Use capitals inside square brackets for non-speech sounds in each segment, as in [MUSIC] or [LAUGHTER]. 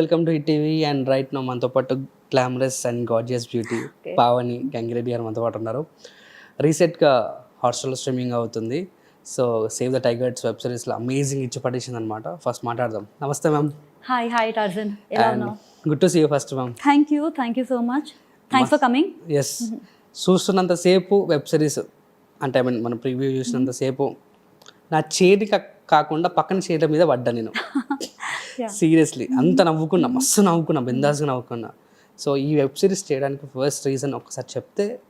Welcome to TV and right now మనతో పాటు glamorous and gorgeous beauty. Pavani Gangireddy garu మనతో పాటు ఉన్నారు. రీసెంట్గా హాట్స్టార్లో స్ట్రీమింగ్ అవుతుంది. So save the tigers web సిరీస్లో అమేజింగ్ ఇచ్చి పడేసింది అనమాట ఫస్ట్ మాట్లాడదాం. నమస్తే ma'am hi hi Tarzan good to see you first ma'am thank you thank you so much thanks for coming yes చూస్తున్నంతసేపు web series అంటే ఐ మీన్ మన preview చూసినంతసేపు నా చేతి కాకుండా పక్కన చేతుల మీద పడ్డా నేను. [LAUGHS] సీరియస్లీ అంత నవ్వుకున్నా మస్తు నవ్వుకున్నా బిందాస్గా నవ్వుకున్నా. సో ఈ వెబ్ సిరీస్ చేయడానికి ఫస్ట్ రీజన్ ఒకసారి చెప్తే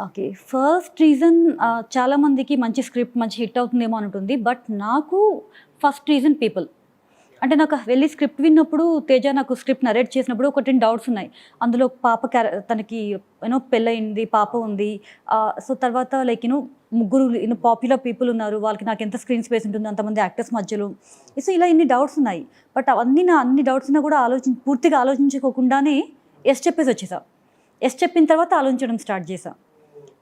ఓకే ఫస్ట్ రీజన్ చాలా మందికి మంచి స్క్రిప్ట్ మంచి హిట్ అవుతుందేమో అని ఉంటుంది బట్ నాకు ఫస్ట్ రీజన్ పీపుల్ అంటే నాకు వెళ్ళి స్క్రిప్ట్ విన్నప్పుడు తేజ నాకు స్క్రిప్ట్ నరేట్ చేసినప్పుడు ఒక డౌట్స్ ఉన్నాయి. అందులో పాప క్యార తనకి యూనో పెళ్ళయింది పాప ఉంది. సో తర్వాత లైక్ యూనో ముగ్గురు యూనో పాపులర్ పీపుల్ ఉన్నారు. వాళ్ళకి నాకు ఎంత స్క్రీన్ స్పేస్ ఉంటుందో అంతమంది యాక్టర్స్ మధ్యలో. సో ఇలా ఇన్ని డౌట్స్ ఉన్నాయి. బట్ అవన్నీ నా అన్ని డౌట్స్ కూడా ఆలోచి పూర్తిగా ఆలోచించుకోకుండానే ఎస్ చెప్పేసి వచ్చేసా. ఎస్ చెప్పిన తర్వాత ఆలోచించడం స్టార్ట్ చేసా.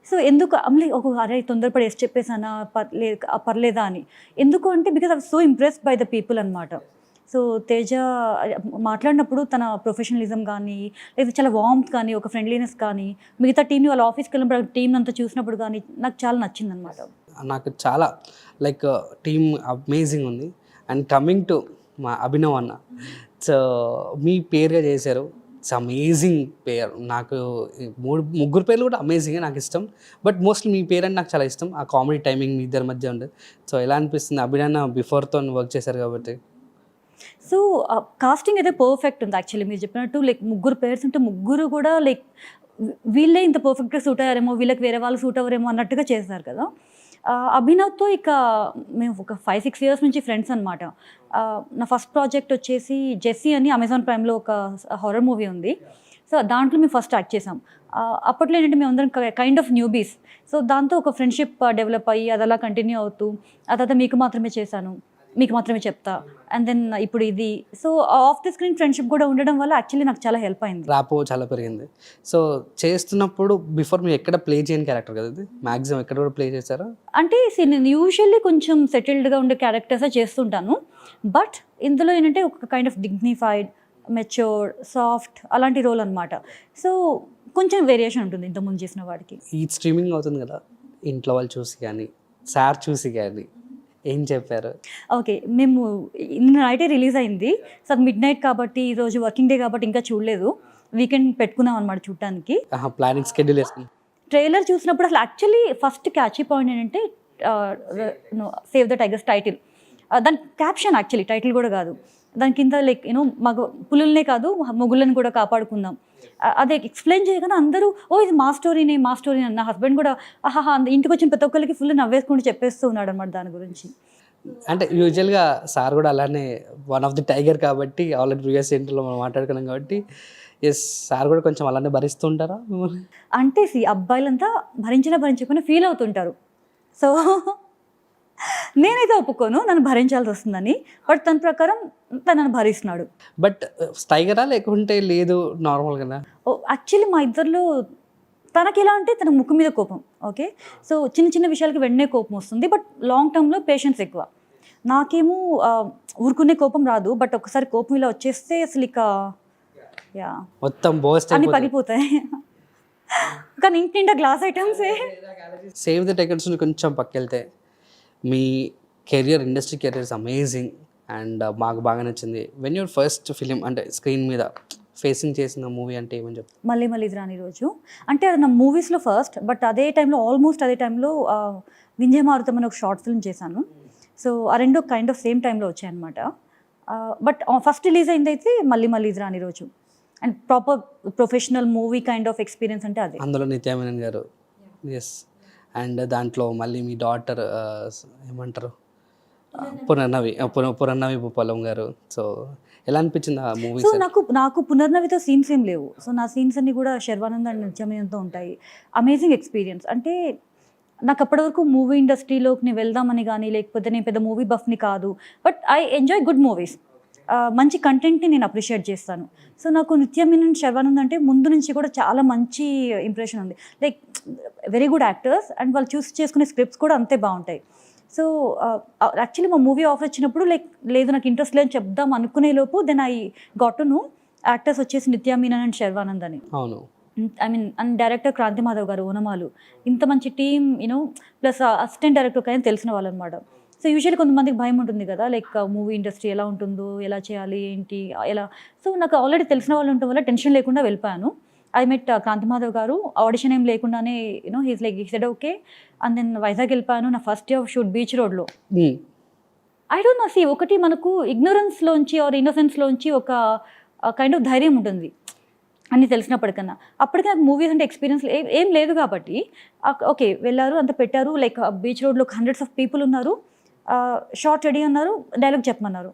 సో ఎందుకు అమ్లీ ఒక అరే తొందరపడి ఎస్ చెప్పేసానా పర్లేదు పర్లేదా అని. ఎందుకు అంటే because I so impressed by the people అనమాట సో తేజ మాట్లాడినప్పుడు తన ప్రొఫెషనలిజం కానీ లేదా చాలా వామ్త్ కానీ ఒక ఫ్రెండ్లీనెస్ కానీ మిగతా టీంని వాళ్ళ ఆఫీస్కి వెళ్ళినప్పుడు టీం అంతా చూసినప్పుడు కానీ నాకు చాలా నచ్చింది అనమాట నాకు చాలా లైక్ టీమ్ అమేజింగ్ ఉంది. అండ్ కమింగ్ టు మా అభినవ్ అన్న సో మీ పేరుగా చేశారు. ఇట్స్ అమేజింగ్ పేరు. నాకు మూడు ముగ్గురు పేర్లు కూడా అమేజింగ్ నాకు ఇష్టం. బట్ మోస్ట్లీ మీ పేరు అంటే నాకు చాలా ఇష్టం. ఆ కామెడీ టైమింగ్ మీ ఇద్దరి మధ్య ఉండదు సో ఎలా అనిపిస్తుంది అభినన్న బిఫోర్తో వర్క్ చేశారు కాబట్టి? సో కాస్టింగ్ uh, అయితే పర్ఫెక్ట్ ఉంది యాక్చువల్లీ మీరు చెప్పినట్టు లైక్ ముగ్గురు పేర్స్ ఉంటే ముగ్గురు కూడా లైక్ వీళ్ళే ఇంత పర్ఫెక్ట్గా సూట్ అయ్యారేమో వీళ్ళకి వేరే వాళ్ళు సూట్ అవ్వరేమో అన్నట్టుగా చేశారు కదా. అభినవ్తో ఇక మేము ఒక ఫైవ్ సిక్స్ ఇయర్స్ నుంచి ఫ్రెండ్స్ అనమాట నా ఫస్ట్ ప్రాజెక్ట్ వచ్చేసి జెస్సీ అని అమెజాన్ ప్రైమ్లో ఒక హారర్ మూవీ ఉంది. సో దాంట్లో మేము ఫస్ట్ యాక్ట్ చేసాం అప్పట్లో ఏంటంటే మేము అందరం కైండ్ ఆఫ్ న్యూబీస్ సో దాంతో ఒక ఫ్రెండ్షిప్ డెవలప్ uh, అయ్యి అది అలా కంటిన్యూ అవుతూ ఆ తర్వాత మీకు మాత్రమే చేశాను. మీకు మాత్రమే చెప్తా. అండ్ దెన్ ఇప్పుడు ఇది. So off the screen friendship కూడా ఉండడం వల్ల యాక్చువల్లీ నాకు చాలా హెల్ప్ అయింది. ర్యాపో చాలా పెరిగింది. సో చేస్తున్నప్పుడు బిఫోర్ మీరు ఎక్కడ ప్లే చేయని క్యారెక్టర్ కదా ఇది? మ్యాక్సిమం ఎక్కడ కూడా ప్లే చేశారా? అంటే నేను యూజువల్లీ కొంచెం సెటిల్డ్గా ఉండే క్యారెక్టర్సే చేస్తుంటాను. బట్ ఇందులో ఏంటంటే ఒక kind of dignified mature soft అలాంటి రోల్ అనమాట సో కొంచెం వేరియేషన్ ఉంటుంది ఇంతకుముందు చేసిన వాడికి. ఈ స్ట్రీమింగ్ అవుతుంది కదా. ఇంట్లో వాళ్ళు చూసి కానీ సార్ చూసి కానీ ఏం చెప్పారు? ఓకే మేము నిన్న నైటే రిలీజ్ అయింది. సో మిడ్ నైట్ కాబట్టి ఈరోజు వర్కింగ్ డే కాబట్టి ఇంకా చూడలేదు. వీకెండ్ పెట్టుకున్నాం అనమాట చూడటానికి ప్లానింగ్ స్కెడ్యూల్ వేసుకుని. ట్రైలర్ చూసినప్పుడు అసలు యాక్చువల్లీ ఫస్ట్ క్యాచీ పాయింట్ ఏంటంటే సేవ్ ద టైగర్స్ టైటిల్ దాని క్యాప్షన్ యాక్చువల్లీ టైటిల్ కూడా కాదు. దాని కింద లైక్ యూనో మగ పులుల్నే కాదు మొగుళ్ళని కూడా కాపాడుకుందాం. అదే ఎక్స్ప్లెయిన్ చేయగానే అందరూ ఓ ఇది మా స్టోరీనే మా స్టోరీ నా హస్బెండ్ కూడా ఆహా ఇంటికి వచ్చిన ప్రతి ఒక్కరికి ఫుల్ నవ్వేసుకుంటూ చెప్పేస్తూ ఉన్నాడు అనమాట దాని గురించి. అంటే యూజువల్గా సార్ కూడా అలానే వన్ ఆఫ్ ది టైగర్ కాబట్టి ఆల్రెడీ ప్రీవియస్ ఇంటర్లో మనం మాట్లాడుకున్నాం కాబట్టి ఎస్ సార్ కూడా కొంచెం అలానే భరిస్తూ ఉంటారా? అంటే సి అబ్బాయిలంతా భరించినా భరించకుండా ఫీల్ అవుతుంటారు. సో నేనైతే ఒప్పుకోను నన్ను భరించాల్సి వస్తుందని. బట్ తన ప్రకారం తనను భరిస్తున్నాడు. బట్ టైగరా లేకుంటే లేదు నార్మల్ కదా? యాక్చువల్లీ మా ఇద్దరిలో తనకి ఎలా అంటే తన ముక్కు మీద కోపం ఓకే? సో చిన్న చిన్న విషయాలకి వెంటనే కోపం వస్తుంది బట్ లాంగ్ టర్మ్లో పేషెన్స్ ఎక్కువ. నాకేమో ఊరుకునే కోపం రాదు బట్ ఒకసారి కోపం ఇలా వచ్చేస్తే అసలు ఇక యా. మొత్తం బోస్ట్ అన్ని పగిలిపోతాయి. కానీ ఇంటి నిండా గ్లాస్ ఐటమ్సే సేవ్ ద టైగర్స్ కొంచెం పక్కెళ్తే. మీ career industry career is amazing and మాకు బాగా నచ్చింది. వెన్ యూర్ ఫస్ట్ ఫిలిం అంటే స్క్రీన్ మీద ఫేసింగ్ చేసిన మూవీ అంటే ఏమని చెప్తారు మళ్ళీ మళ్ళీ ఇది రాని రోజు. అంటే అది నా మూవీస్లో ఫస్ట్ బట్ అదే టైంలో ఆల్మోస్ట్ అదే టైంలో వింజయమారుతం అని ఒక షార్ట్ ఫిల్మ్ చేశాను. సో ఆ రెండు కైండ్ ఆఫ్ సేమ్ టైంలో వచ్చాయన్నమాట. బట్ ఫస్ట్ రిలీజ్ అయింది అయితే మళ్ళీ మళ్ళీ ఇది రాని రోజు. And proper professional movie kind of experience అంటే అదే. అందులో నిత్యామేనన్ గారు. ఎస్ అండ్ దాంట్లో మళ్ళీ మీ డాటర్ ఏమంటారు? పునర్నవి పున పునర్నవి పొలం గారు. సో ఎలా అనిపించింది ఆ మూవీ సో నాకు నాకు పునర్నవితో సీన్స్ ఏం లేవు. సో నా సీన్స్ అన్ని కూడా శర్వానంద్ అండ్ నిత్యమయంతో ఉంటాయి. అమేజింగ్ ఎక్స్పీరియన్స్ అంటే నాకు అప్పటి వరకు మూవీ ఇండస్ట్రీలోకి నేను వెళ్దామని కానీ లేకపోతే నేను పెద్ద మూవీ బఫ్ని కాదు. But I enjoy good movies మంచి కంటెంట్ని నేను అప్రిషియేట్ చేస్తాను. సో నాకు నిత్యమేనన్ శర్వానంద్ అంటే ముందు నుంచి కూడా చాలా మంచి ఇంప్రెషన్ ఉంది. Like very good actors and వాళ్ళు చూస్ చేసుకునే స్క్రిప్ట్స్ కూడా అంతే బాగుంటాయి. సో యాక్చువల్లీ మా మూవీ ఆఫర్ వచ్చినప్పుడు లైక్ లేదు నాకు ఇంట్రెస్ట్ లేదని చెప్దాం అనుకునే లోపు దెన్ ఐ గొట్టును యాక్టర్స్ వచ్చేసి నిత్యా మీనన్ అండ్ శర్వానంద్ అని. అవును. I mean and director Kranthi Madhav garu ఓనమాలు. ఇంత మంచి team you know plus assistant director కానీ తెలిసిన వాళ్ళు అనమాట సో యూజువల్లీ కొంతమందికి భయం ఉంటుంది కదా లైక్ మూవీ ఇండస్ట్రీ ఎలా ఉంటుందో ఎలా చేయాలి ఏంటి ఎలా? సో నాకు ఆల్రెడీ తెలిసిన వాళ్ళు ఉండటం వల్ల టెన్షన్ లేకుండా వెళ్ళిపోయాను. ఐ మెట్ క్రాంతి మాధవ్ గారు. ఆడిషన్ ఏం లేకుండానే యూనో హీస్ లైక్ ఈ said okay and then Vizag వెళ్ళిపోయాను నా first day of shoot beach రోడ్లో. ఐ డోంట్ నో సి ఒకటి మనకు ఇగ్నోరెన్స్లోంచి ఆర్ ఇన్నోసెన్స్లోంచి ఒక కైండ్ ఆఫ్ ధైర్యం ఉంటుంది అన్ని తెలిసినప్పటికన్నా. అప్పటికి నాకు మూవీస్ అంటే ఎక్స్పీరియన్స్ ఏం లేదు కాబట్టి ఓకే వెళ్ళారు అంత పెట్టారు. లైక్ బీచ్ రోడ్లో హండ్రెడ్స్ ఆఫ్ పీపుల్ ఉన్నారు. షార్ట్ రెడీ అన్నారు డైలాగ్ చెప్పమన్నారు.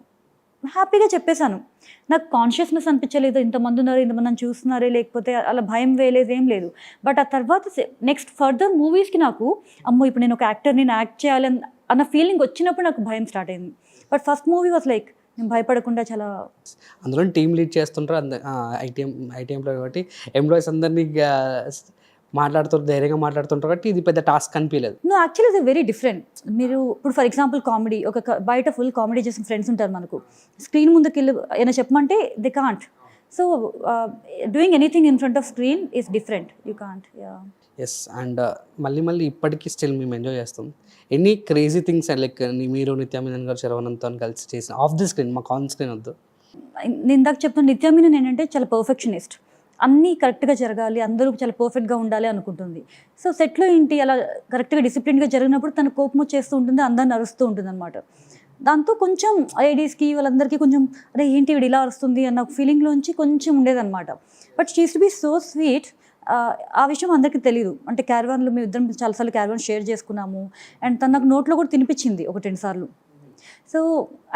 హ్యాపీగా చెప్పేశాను. నాకు కాన్షియస్నెస్ అనిపించలేదు ఇంతమంది ఉన్నారు ఇంతమంది నన్ను చూస్తున్నారే లేకపోతే అలా భయం వేయలేదు ఏం లేదు. బట్ ఆ తర్వాత నెక్స్ట్ ఫర్దర్ మూవీస్కి నాకు అమ్మో ఇప్పుడు నేను ఒక యాక్టర్ నేను యాక్ట్ చేయాలి అన్న- అన్న ఫీలింగ్ వచ్చినప్పుడు నాకు భయం స్టార్ట్ అయింది. But first movie was like నేను భయపడకుండా చాలా అందులో టీమ్ లీడ్ చేస్తుంటారు అందరు ఐటీఎం ఐటీఎంలో కాబట్టి ఎంప్లాయీస్ అందరినీ మాట్లాడుతుంటారు ధైర్యంగా మాట్లాడుతుంటారు కాబట్టి ఇది పెద్ద టాస్క్ అనిపించలేదు no actually is very different మీరు ఇప్పుడు ఫర్ ఎగ్జాంపుల్ కామెడీ ఒక బయట ఫుల్ కామెడీ చేసిన ఫ్రెండ్స్ ఉంటారు మనకు. స్క్రీన్ ముందుకు వెళ్ళి ఏమైనా చెప్పమంటే they can't so doing anything in front of screen is different you can't yes and మళ్ళీ మళ్ళీ ఇప్పటికీ స్టిల్ మేము ఎంజాయ్ చేస్తాం. ఎనీ క్రేజీ థింగ్స్ లైక్ మీరు నిత్యామినన్ గారు శరవణంతో కలిసి చేసిన ఆఫ్ ది స్క్రీన్ మాకు ఆన్ స్క్రీన్ వద్దు. నేను ఇందాక చెప్తున్న నిత్యామీనన్ ఏంటంటే చాలా పర్ఫెక్షనిస్ట్ అన్నీ కరెక్ట్గా జరగాలి అందరూ చాలా పర్ఫెక్ట్గా ఉండాలి అనుకుంటుంది. సో సెట్లో ఏంటి అలా కరెక్ట్గా డిసిప్లిన్గా జరిగినప్పుడు తన కోపం వచ్చేస్తూ ఉంటుంది అందరిని అరుస్తూ ఉంటుంది అనమాట దాంతో కొంచెం ఐడీస్కి వాళ్ళందరికీ కొంచెం అరే ఏంటి వీడు ఇలా అరుస్తుంది? అన్న ఫీలింగ్లోంచి కొంచెం ఉండేదన్నమాట. But she's to be so sweet. ఆ విషయం అందరికీ తెలియదు అంటే క్యారవాన్లో మేము ఇద్దరం చాలాసార్లు క్యారవాన్ షేర్ చేసుకున్నాము. అండ్ తను నాకు నోట్లో కూడా తినిపించింది ఒక రెండు సార్లు. సో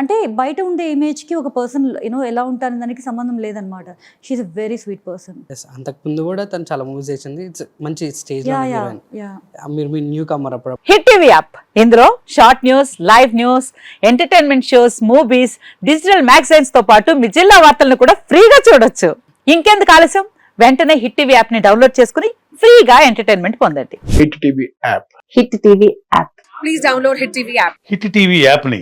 అంటే బయట ఉండే ఇమేజ్కి ఒక పర్సన్ యూనో ఎలా ఉంటారని దానికి సంబంధం లేదనమాట she's a very sweet person అంతకుముందు కూడా తను చాలా మూవీస్ చేసింది. ఇట్స్ మంచి స్టేజ్ యా మీరు మీ న్యూ కమర్ అప్పుడు హిట్ టీవీ యాప్ ఇందులో short news live news entertainment shows movies digital మ్యాగజైన్స్తో పాటు మీ జిల్లా వార్తలను కూడా ఫ్రీగా చూడొచ్చు. ఇంకెందుకు ఆలస్యం? వెంటనే హిట్ టీవీ యాప్ని డౌన్లోడ్ చేసుకుని ఫ్రీగా ఎంటర్టైన్మెంట్ పొందండి. Hit TV app hit TV app hit TV యాప్ని